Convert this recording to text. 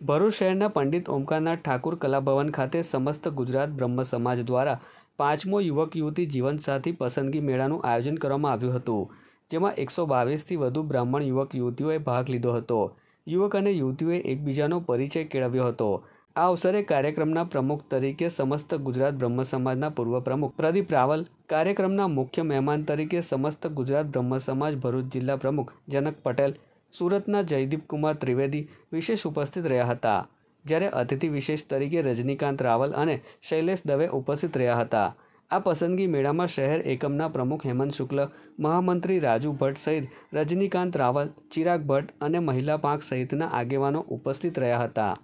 ભરૂચ શહેરના પંડિત ઓમકારનાથ ઠાકુર કલાભવન ખાતે સમસ્ત ગુજરાત બ્રહ્મ સમાજ દ્વારા પાંચમો યુવક યુવતી જીવનસાથી પસંદગી મેળાનું આયોજન કરવામાં આવ્યું હતું, જેમાં એકસો બાવીસથી વધુ બ્રાહ્મણ યુવક યુવતીઓએ ભાગ લીધો હતો. યુવક અને યુવતીઓએ એકબીજાનો પરિચય કેળવ્યો હતો. આ અવસરે કાર્યક્રમના પ્રમુખ તરીકે સમસ્ત ગુજરાત બ્રહ્મ સમાજના પૂર્વ પ્રમુખ પ્રદીપ રાવલ, કાર્યક્રમના મુખ્ય મહેમાન તરીકે સમસ્ત ગુજરાત બ્રહ્મ સમાજ ભરૂચ જિલ્લા પ્રમુખ જનક પટેલ, સુરતના જયદીપ કુમાર ત્રિવેદી વિશેષ ઉપસ્થિત રહ્યા હતા. જ્યારે અતિથિ વિશેષ તરીકે રજનીકાંત રાવલ અને શૈલેષ દવે ઉપસ્થિત રહ્યા હતા. આ પસંદગી મેળામાં શહેર એકમના પ્રમુખ હેમંત શુક્લ, મહામંત્રી રાજુ ભટ્ટ સહિત રજનીકાંત રાવલ, ચિરાગ ભટ્ટ અને મહિલા પાંખ સહિતના આગેવાનો ઉપસ્થિત રહ્યા હતા.